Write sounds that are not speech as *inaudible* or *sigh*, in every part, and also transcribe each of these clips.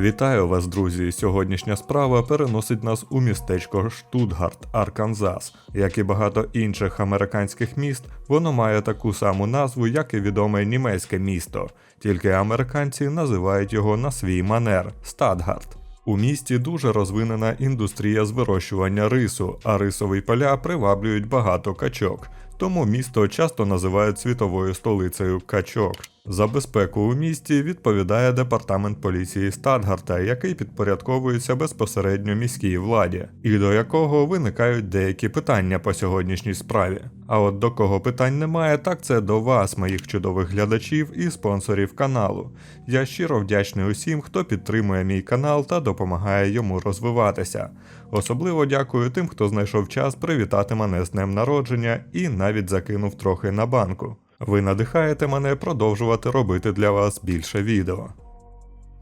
Вітаю вас, друзі! Сьогоднішня справа переносить нас у містечко Штутгарт, Арканзас. Як і багато інших американських міст, воно має таку саму назву, як і відоме німецьке місто, тільки американці називають його на свій манер Стадгарт. У місті дуже розвинена індустрія з вирощування рису, а рисові поля приваблюють багато качок. Тому місто часто називають світовою столицею качок. За безпеку у місті відповідає департамент поліції Стадгарта, який підпорядковується безпосередньо міській владі, і до якого виникають деякі питання по сьогоднішній справі. А от до кого питань немає, так це до вас, моїх чудових глядачів і спонсорів каналу. Я щиро вдячний усім, хто підтримує мій канал та допомагає йому розвиватися. Особливо дякую тим, хто знайшов час привітати мене з днем народження і навіть закинув трохи на банку. Ви надихаєте мене продовжувати робити для вас більше відео.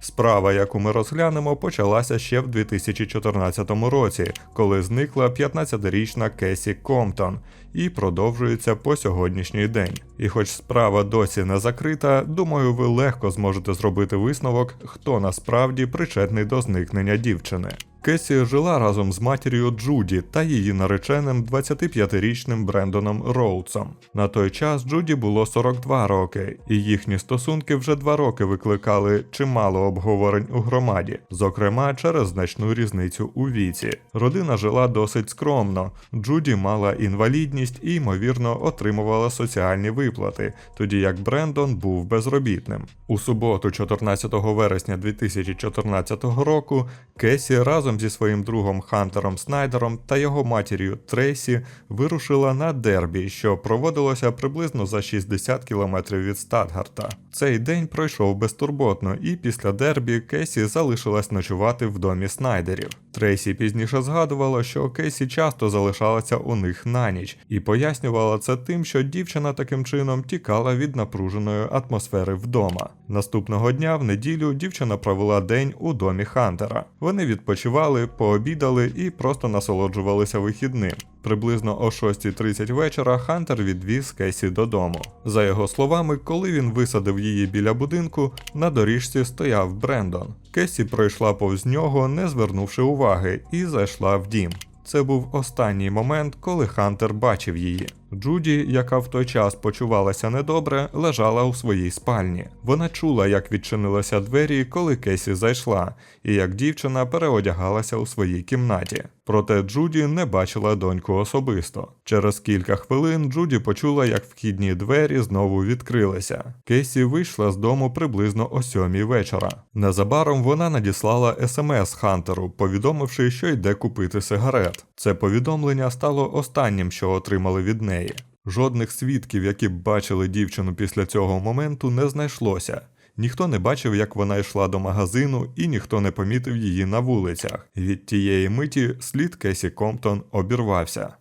Справа, яку ми розглянемо, почалася ще в 2014 році, коли зникла 15-річна Кесі Комптон, і продовжується по сьогоднішній день. І хоч справа досі не закрита, думаю, ви легко зможете зробити висновок, хто насправді причетний до зникнення дівчини. Кесі жила разом з матір'ю Джуді та її нареченим 25-річним Брендоном Роудсом. На той час Джуді було 42 роки, і їхні стосунки вже два роки викликали чимало обговорень у громаді, зокрема через значну різницю у віці. Родина жила досить скромно. Джуді мала інвалідність і, ймовірно, отримувала соціальні виплати, тоді як Брендон був безробітним. У суботу, 14 вересня 2014 року, Кесі разом зі своїм другом Хантером Снайдером та його матір'ю Трейсі вирушила на дербі, що проводилося приблизно за 60 кілометрів від Статгарта. Цей день пройшов безтурботно, і після дербі Кесі залишилась ночувати в домі Снайдерів. Трейсі пізніше згадувала, що Кесі часто залишалася у них на ніч, і пояснювала це тим, що дівчина таким чином тікала від напруженої атмосфери вдома. Наступного дня, в неділю, дівчина провела день у домі Хантера. Вони відпочивали, пообідали і просто насолоджувалися вихідним. Приблизно о 6.30 вечора Хантер відвіз Кесі додому. За його словами, коли він висадив її біля будинку, на доріжці стояв Брендон. Кесі пройшла повз нього, не звернувши уваги, і зайшла в дім. Це був останній момент, коли Хантер бачив її. Джуді, яка в той час почувалася недобре, лежала у своїй спальні. Вона чула, як відчинилися двері, коли Кесі зайшла, і як дівчина переодягалася у своїй кімнаті. Проте Джуді не бачила доньку особисто. Через кілька хвилин Джуді почула, як вхідні двері знову відкрилися. Кесі вийшла з дому приблизно о сьомій вечора. Незабаром вона надіслала смс Хантеру, повідомивши, що йде купити сигарет. Це повідомлення стало останнім, що отримали від неї. Жодних свідків, які б бачили дівчину після цього моменту, не знайшлося. Ніхто не бачив, як вона йшла до магазину, і ніхто не помітив її на вулицях. Від тієї миті слід Кесі Комптон обірвався.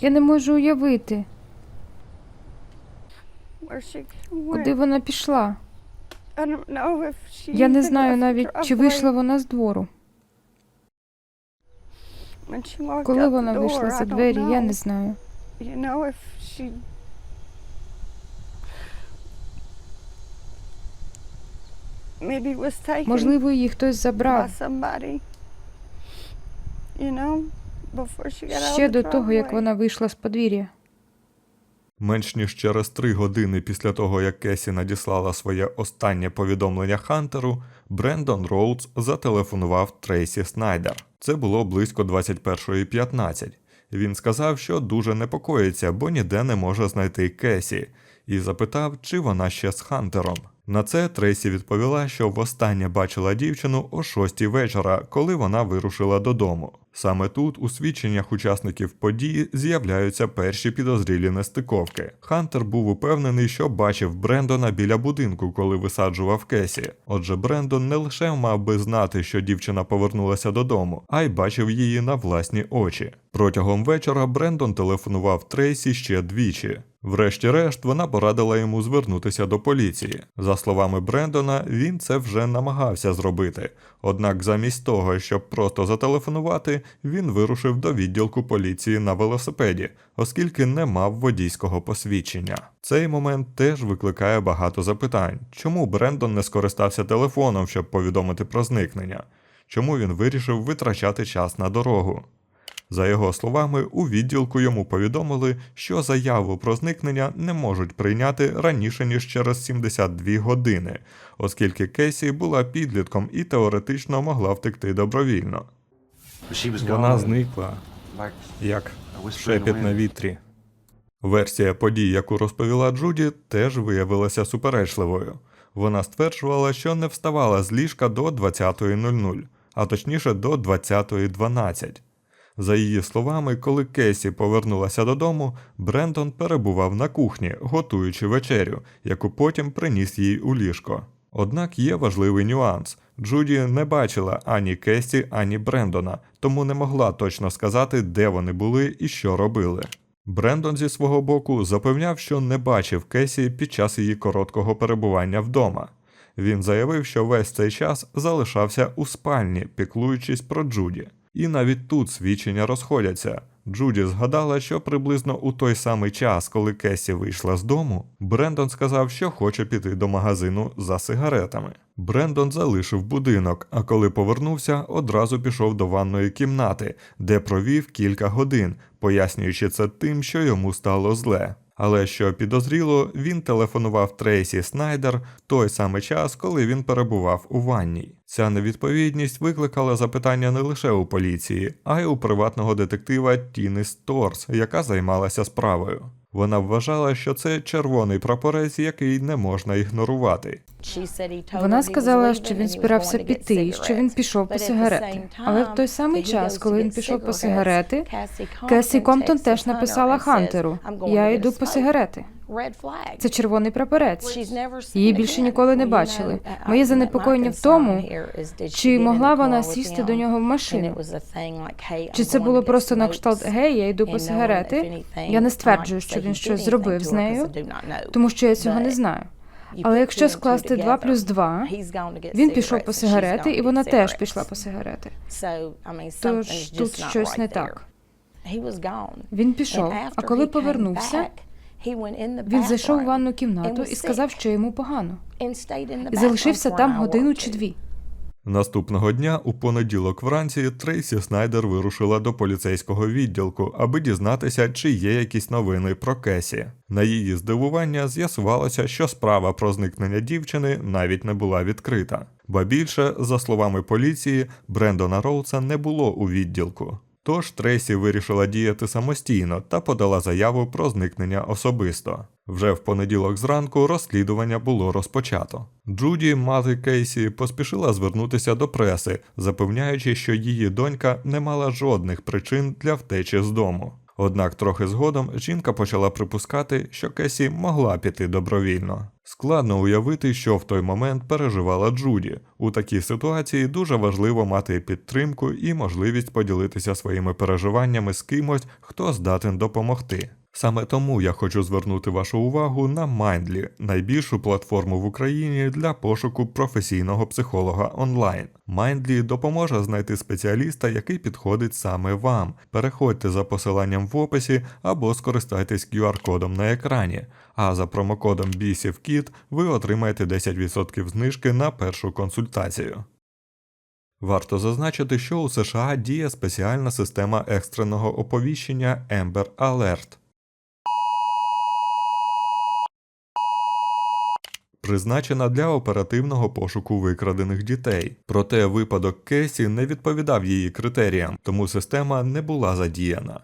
Я не можу уявити, куди вона пішла. Я не знаю навіть, чи вийшла вона з двору. Коли вона вийшла за двері, я не знаю. Можливо, її хтось забрав ще до того, як вона вийшла з подвір'я. Менш ніж через три години після того, як Кесі надіслала своє останнє повідомлення Хантеру, Брендон Роудс зателефонував Трейсі Снайдер. Це було близько 21.15. Він сказав, що дуже непокоїться, бо ніде не може знайти Кесі, і запитав, чи вона ще з Хантером. На це Трейсі відповіла, що востаннє бачила дівчину о 6 вечора, коли вона вирушила додому. Саме тут, у свідченнях учасників події, з'являються перші підозрілі нестиковки. Хантер був упевнений, що бачив Брендона біля будинку, коли висаджував Кесі. Отже, Брендон не лише мав би знати, що дівчина повернулася додому, а й бачив її на власні очі. Протягом вечора Брендон телефонував Трейсі ще двічі. Врешті-решт, вона порадила йому звернутися до поліції. За словами Брендона, він це вже намагався зробити. Однак, замість того, щоб просто зателефонувати, він вирушив до відділку поліції на велосипеді, оскільки не мав водійського посвідчення. Цей момент теж викликає багато запитань, чому Брендон не скористався телефоном, щоб повідомити про зникнення, чому він вирішив витрачати час на дорогу. За його словами, у відділку йому повідомили, що заяву про зникнення не можуть прийняти раніше ніж через 72 години, оскільки Кейсі була підлітком і теоретично могла втекти добровільно. Вона зникла, як шепіт на вітрі. Версія подій, яку розповіла Джуді, теж виявилася суперечливою. Вона стверджувала, що не вставала з ліжка до 20.00, а точніше до 20.12. За її словами, коли Кесі повернулася додому, Брендон перебував на кухні, готуючи вечерю, яку потім приніс їй у ліжко. Однак є важливий нюанс: Джуді не бачила ані Кесі, ані Брендона, тому не могла точно сказати, де вони були і що робили. Брендон зі свого боку запевняв, що не бачив Кесі під час її короткого перебування вдома. Він заявив, що весь цей час залишався у спальні, піклуючись про Джуді. І навіть тут свідчення розходяться. Джуді згадала, що приблизно у той самий час, коли Кесі вийшла з дому, Брендон сказав, що хоче піти до магазину за сигаретами. Брендон залишив будинок, а коли повернувся, одразу пішов до ванної кімнати, де провів кілька годин, пояснюючи це тим, що йому стало зле. Але що підозріло, він телефонував Трейсі Снайдер той самий час, коли він перебував у ванній. Ця невідповідність викликала запитання не лише у поліції, а й у приватного детектива Тіни Сторс, яка займалася справою. Вона вважала, що це червоний прапорець, який не можна ігнорувати. Вона сказала, що він збирався піти, що він пішов по сигарети. Але в той самий час, коли він пішов по сигарети, Кесі Комптон теж написала Хантеру: Я йду по сигарети. Це червоний прапорець. Її більше ніколи не бачили. Моє занепокоєння в тому, чи могла вона сісти до нього в машину. Чи це було просто на кшталт гей, я йду по сигарети? Я не стверджую, що він щось зробив з нею, тому що я цього не знаю. Але якщо скласти 2 плюс 2, він пішов по сигарети, і вона теж пішла по сигарети. Тож тут щось не так. Він пішов, а коли повернувся, він зайшов у ванну кімнату і сказав, що йому погано, і залишився там годину чи дві. Наступного дня, у понеділок вранці, Трейсі Снайдер вирушила до поліцейського відділку, аби дізнатися, чи є якісь новини про Кесі. На її здивування з'ясувалося, що справа про зникнення дівчини навіть не була відкрита. Ба більше, за словами поліції, Брендона Роудса не було у відділку. Тож Трейсі вирішила діяти самостійно та подала заяву про зникнення особисто. Вже в понеділок зранку розслідування було розпочато. Джуді, мати Кейсі, поспішила звернутися до преси, запевняючи, що її донька не мала жодних причин для втечі з дому. Однак трохи згодом жінка почала припускати, що Кесі могла піти добровільно. Складно уявити, що в той момент переживала Джуді. У такій ситуації дуже важливо мати підтримку і можливість поділитися своїми переживаннями з кимось, хто здатен допомогти. Саме тому я хочу звернути вашу увагу на Mindly, найбільшу платформу в Україні для пошуку професійного психолога онлайн. Mindly допоможе знайти спеціаліста, який підходить саме вам. Переходьте за посиланням в описі або скористайтесь QR-кодом на екрані. А за промокодом BISIVKID ви отримаєте 10% знижки на першу консультацію. Варто зазначити, що у США діє спеціальна система екстреного оповіщення Amber Alert. Призначена для оперативного пошуку викрадених дітей. Проте випадок Кесі не відповідав її критеріям, тому система не була задіяна.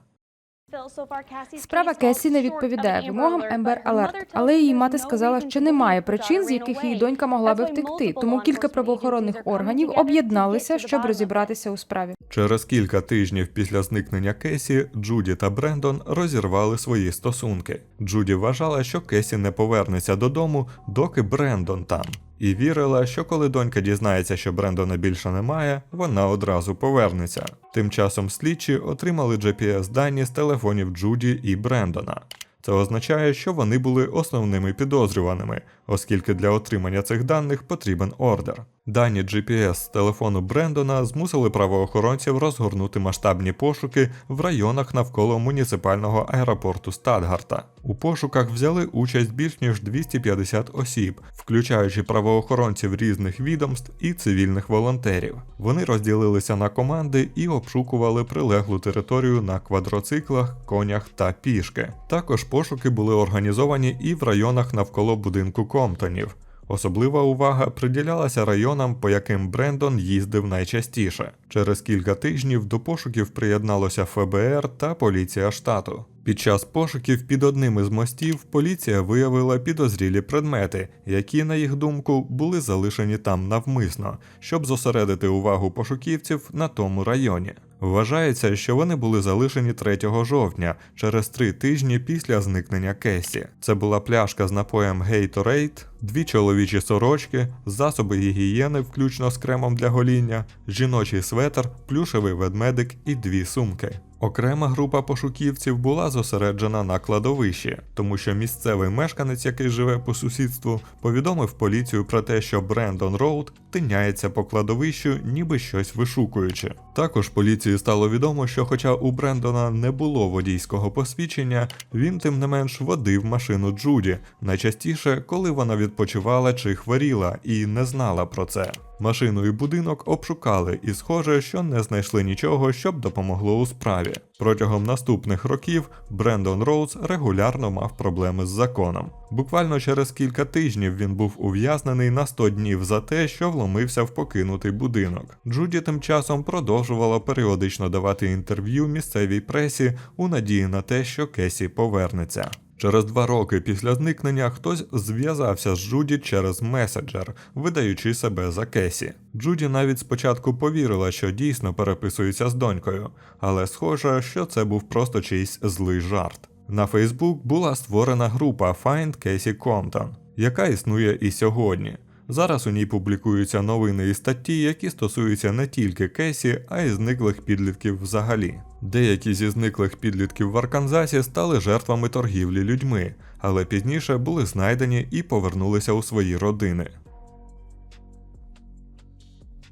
Справа Кесі не відповідає вимогам Ембер Алерт, але її мати сказала, що немає причин, з яких її донька могла би втекти. Тому кілька правоохоронних органів об'єдналися, щоб розібратися у справі. Через кілька тижнів після зникнення Кесі Джуді та Брендон розірвали свої стосунки. Джуді вважала, що Кесі не повернеться додому, доки Брендон там. І вірила, що коли донька дізнається, що Брендона більше немає, вона одразу повернеться. Тим часом слідчі отримали GPS-дані з телефонів Джуді і Брендона. Це означає, що вони були основними підозрюваними, оскільки для отримання цих даних потрібен ордер. Дані GPS з телефону Брендона змусили правоохоронців розгорнути масштабні пошуки в районах навколо муніципального аеропорту Стадгарта. У пошуках взяли участь більш ніж 250 осіб, включаючи правоохоронців різних відомств і цивільних волонтерів. Вони розділилися на команди і обшукували прилеглу територію на квадроциклах, конях та пішки. Також пошуки були організовані і в районах навколо будинку Комптонів. Особлива увага приділялася районам, по яким Брендон їздив найчастіше. Через кілька тижнів до пошуків приєдналося ФБР та поліція штату. Під час пошуків під одним із мостів поліція виявила підозрілі предмети, які, на їх думку, були залишені там навмисно, щоб зосередити увагу пошуківців на тому районі. Вважається, що вони були залишені 3 жовтня, через три тижні після зникнення Кесі. Це була пляшка з напоєм Gatorade, дві чоловічі сорочки, засоби гігієни, включно з кремом для гоління, жіночий светр, плюшевий ведмедик і дві сумки. Окрема група пошуківців була зосереджена на кладовищі, тому що місцевий мешканець, який живе по сусідству, повідомив поліцію про те, що Брендон Роуд тиняється по кладовищу, ніби щось вишукуючи. Також поліції стало відомо, що хоча у Брендона не було водійського посвідчення, він тим не менш водив машину Джуді, найчастіше, коли вона відпочивала чи хворіла і не знала про це. Машину і будинок обшукали, і схоже, що не знайшли нічого, щоб допомогло у справі. Протягом наступних років Брендон Роуз регулярно мав проблеми з законом. Буквально через кілька тижнів він був ув'язнений на 100 днів за те, що вломився в покинутий будинок. Джуді тим часом продовжувала періодично давати інтерв'ю місцевій пресі у надії на те, що Кесі повернеться. Через два роки після зникнення хтось зв'язався з Джуді через меседжер, видаючи себе за Кесі. Джуді навіть спочатку повірила, що дійсно переписується з донькою, але схоже, що це був просто чийсь злий жарт. На Фейсбук була створена група Find Casey Compton, яка існує і сьогодні. Зараз у ній публікуються новини і статті, які стосуються не тільки Кесі, а й зниклих підлітків взагалі. Деякі зі зниклих підлітків в Арканзасі стали жертвами торгівлі людьми, але пізніше були знайдені і повернулися у свої родини.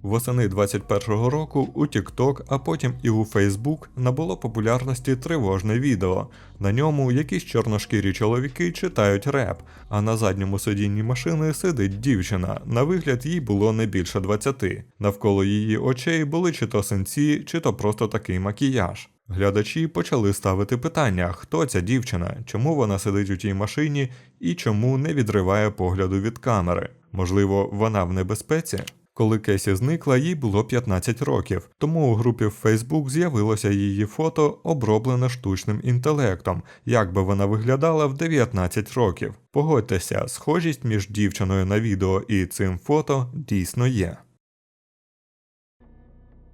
Восени 21-го року у TikTok, а потім і у Facebook набуло популярності тривожне відео. На ньому якісь чорношкірі чоловіки читають реп, а на задньому сидінні машини сидить дівчина. На вигляд їй було не більше 20. Навколо її очей були чи то синці, чи то просто такий макіяж. Глядачі почали ставити питання, хто ця дівчина, чому вона сидить у тій машині і чому не відриває погляду від камери. Можливо, вона в небезпеці? Коли Кесі зникла, їй було 15 років, тому у групі в Facebook з'явилося її фото, оброблене штучним інтелектом, як би вона виглядала в 19 років. Погодьтеся, схожість між дівчиною на відео і цим фото дійсно є.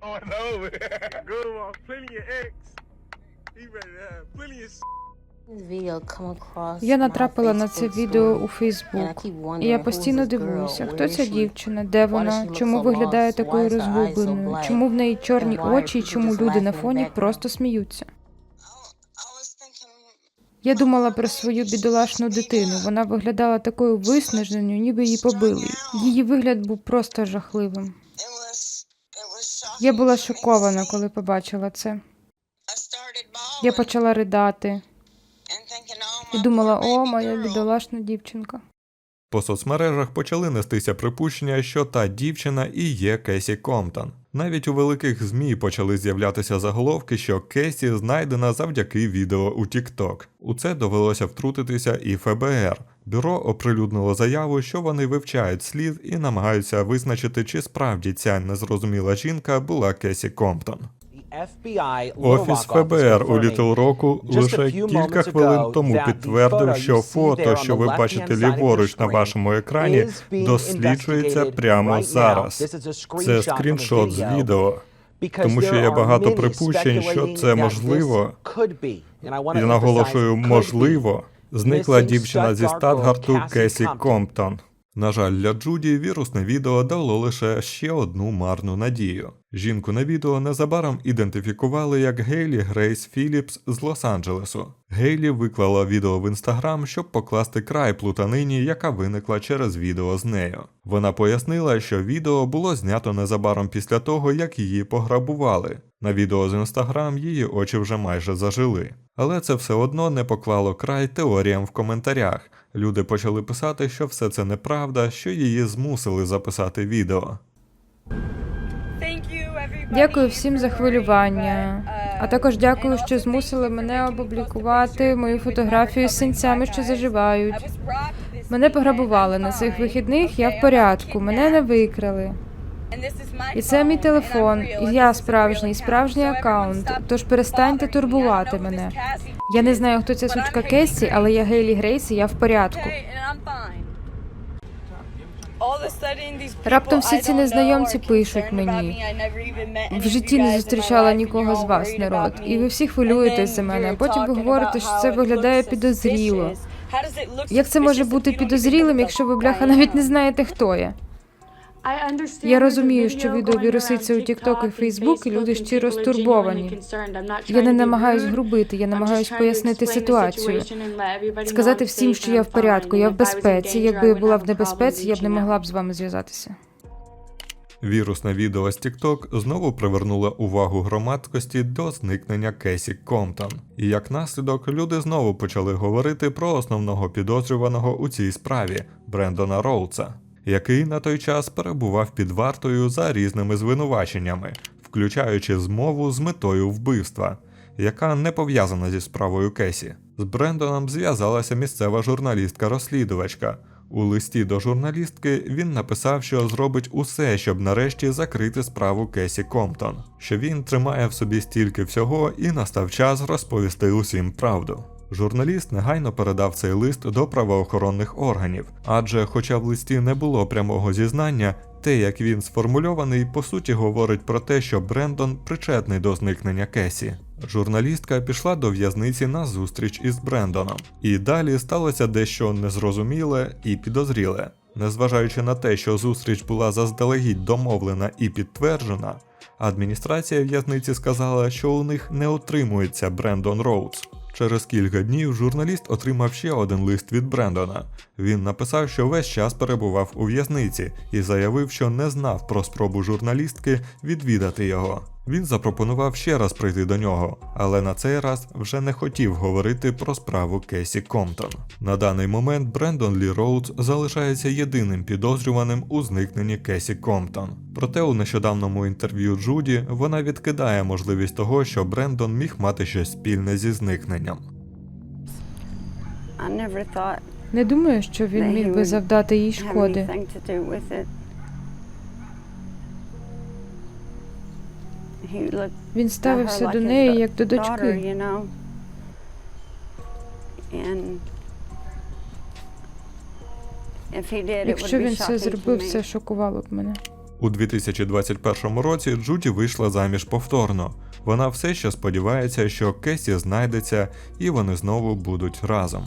Oh no, good one. Plenty of X. He ready to have plenty of Я натрапила на це відео у Фейсбук. І я постійно дивуюся, хто ця дівчина, де вона, чому виглядає такою розгубленою, чому в неї чорні очі, і чому люди на фоні просто сміються. Я думала про свою бідолашну дитину. Вона виглядала такою виснаженою, ніби її побили. Її вигляд був просто жахливим. Я була шокована, коли побачила це. Я почала ридати і думала, о, моя бідолашна дівчинка. По соцмережах почали нестися припущення, що та дівчина і є Кесі Комптон. Навіть у великих ЗМІ почали з'являтися заголовки, що Кесі знайдена завдяки відео у TikTok. У це довелося втрутитися і ФБР. Бюро оприлюднило заяву, що вони вивчають слід і намагаються визначити, чи справді ця незрозуміла жінка була Кесі Комптон. Офіс ФБР у Літл Року лише кілька хвилин тому підтвердив, що фото, що ви бачите ліворуч на вашому екрані, досліджується прямо зараз. Це скріншот з відео. тому що є багато припущень, що це можливо. І наголошую, можливо, зникла дівчина зі Статгарту Кесі Комптон. На жаль, для Джуді вірусне відео дало лише ще одну марну надію. Жінку на відео незабаром ідентифікували як Гейлі Грейс Філіпс з Лос-Анджелесу. Гейлі виклала відео в інстаграм, щоб покласти край плутанині, яка виникла через відео з нею. Вона пояснила, що відео було знято незабаром після того, як її пограбували. На відео з інстаграм її очі вже майже зажили. Але це все одно не поклало край теоріям в коментарях. Люди почали писати, що все це неправда, що її змусили записати відео. Дякую всім за хвилювання. А також дякую, що змусили мене опублікувати мою фотографію з синцями, що заживають. Мене пограбували на цих вихідних. Я в порядку. Мене не викрали. І це мій телефон. І я справжній, справжній аккаунт. Тож перестаньте турбувати мене. Я не знаю, хто ця сучка Кесі, але я Гейлі Грейс, і я в порядку. Раптом всі ці незнайомці пишуть мені. В житті не зустрічала нікого з вас, народ, і ви всі хвилюєтесь за мене. А потім ви говорите, що це виглядає підозріло. Як це може бути підозрілим, якщо ви бляха навіть не знаєте, хто я? Я розумію, що відео віруситься у TikTok і Facebook, і люди щиро стурбовані. Я не намагаюсь *laughs* грубити, я намагаюсь пояснити ситуацію. Сказати всім, що я в порядку, я в безпеці. Якби я була в небезпеці, я б не могла б з вами зв'язатися. Вірусне відео з TikTok знову привернуло увагу громадськості до зникнення Кесі Комптон. І як наслідок, люди знову почали говорити про основного підозрюваного у цій справі Брендона Роудса, який на той час перебував під вартою за різними звинуваченнями, включаючи змову з метою вбивства, яка не пов'язана зі справою Кесі. З Брендоном зв'язалася місцева журналістка-розслідувачка. У листі до журналістки він написав, що зробить усе, щоб нарешті закрити справу Кесі Комптон, що він тримає в собі стільки всього і настав час розповісти усім правду. Журналіст негайно передав цей лист до правоохоронних органів, адже, хоча в листі не було прямого зізнання, те, як він сформульований, по суті говорить про те, що Брендон причетний до зникнення Кесі. Журналістка пішла до в'язниці на зустріч із Брендоном, і далі сталося дещо незрозуміле і підозріле. Незважаючи на те, що зустріч була заздалегідь домовлена і підтверджена, адміністрація в'язниці сказала, що у них не отримується Брендон Роудс. Через кілька днів журналіст отримав ще один лист від Брендона. Він написав, що весь час перебував у в'язниці і заявив, що не знав про спробу журналістки відвідати його. Він запропонував ще раз прийти до нього, але на цей раз вже не хотів говорити про справу Кесі Комптон. На даний момент Брендон Лі Роудс залишається єдиним підозрюваним у зникненні Кесі Комптон. Проте у нещодавному інтерв'ю Джуді вона відкидає можливість того, що Брендон міг мати щось спільне зі зникненням. Не думаю, що він міг би завдати їй шкоди. Він ставився до неї як до дочки. Якщо він це зробив, це шокувало б мене. У 2021 році Джуді вийшла заміж повторно. Вона все ще сподівається, що Кесі знайдеться і вони знову будуть разом.